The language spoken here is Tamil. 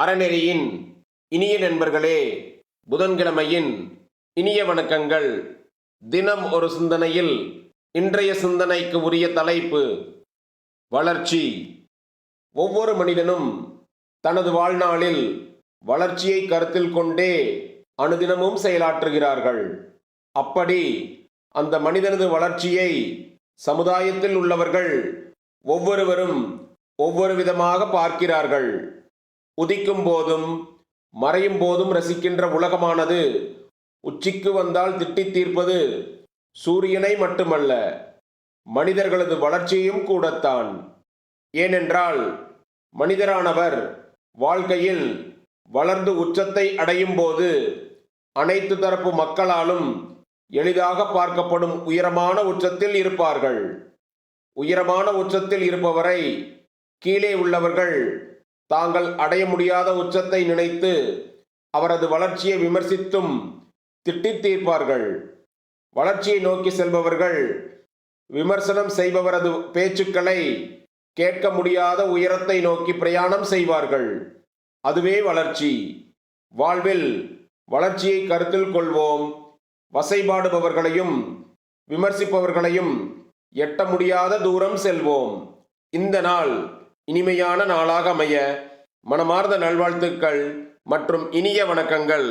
அறநெறியின் இனிய நண்பர்களே புதன்கிழமையின் இனிய வணக்கங்கள். தினம் ஒரு சிந்தனையில் இன்றைய சிந்தனைக்கு உரிய தலைப்பு வளர்ச்சி. ஒவ்வொரு மனிதனும் தனது வாழ்நாளில் வளர்ச்சியை கருத்தில் கொண்டே அனுதினமும் செயலாற்றுகிறார்கள். அப்படி அந்த மனிதனது வளர்ச்சியை சமுதாயத்தில் உள்ளவர்கள் ஒவ்வொருவரும் ஒவ்வொரு விதமாக பார்க்கிறார்கள். உதிக்கும் போதும் மறையும் போதும் ரசிக்கின்ற உலகமானது உச்சிக்கு வந்தால் திட்டித் தீர்ப்பது சூரியனை மட்டுமல்ல மனிதர்களது வளர்ச்சியும் கூடத்தான். ஏனென்றால் மனிதரானவர் வாழ்க்கையில் வளர்ந்து உச்சத்தை அடையும் போது அனைத்து தரப்பு மக்களாலும் எளிதாக பார்க்கப்படும் உயரமான உச்சத்தில் இருப்பார்கள். உயரமான உச்சத்தில் இருப்பவரை கீழே உள்ளவர்கள் தாங்கள் அடைய முடியாத உச்சத்தை நினைத்து அவரது வளர்ச்சியை விமர்சித்தும் திட்டித் தீர்ப்பார்கள். வளர்ச்சியை நோக்கி செல்பவர்கள் விமர்சனம் செய்பவரது பேச்சுக்களை கேட்க முடியாத உயரத்தை நோக்கி பிரயாணம் செய்வார்கள். அதுவே வளர்ச்சி. வாழ்வில் வளர்ச்சியை கருத்தில் கொள்வோம். வசைபாடுபவர்களையும் விமர்சிப்பவர்களையும் எட்ட முடியாத தூரம் செல்வோம். இந்த நாள் இனிமையான நாளாக அமைய மனமார்ந்த நல்வாழ்த்துக்கள் மற்றும் இனிய வணக்கங்கள்.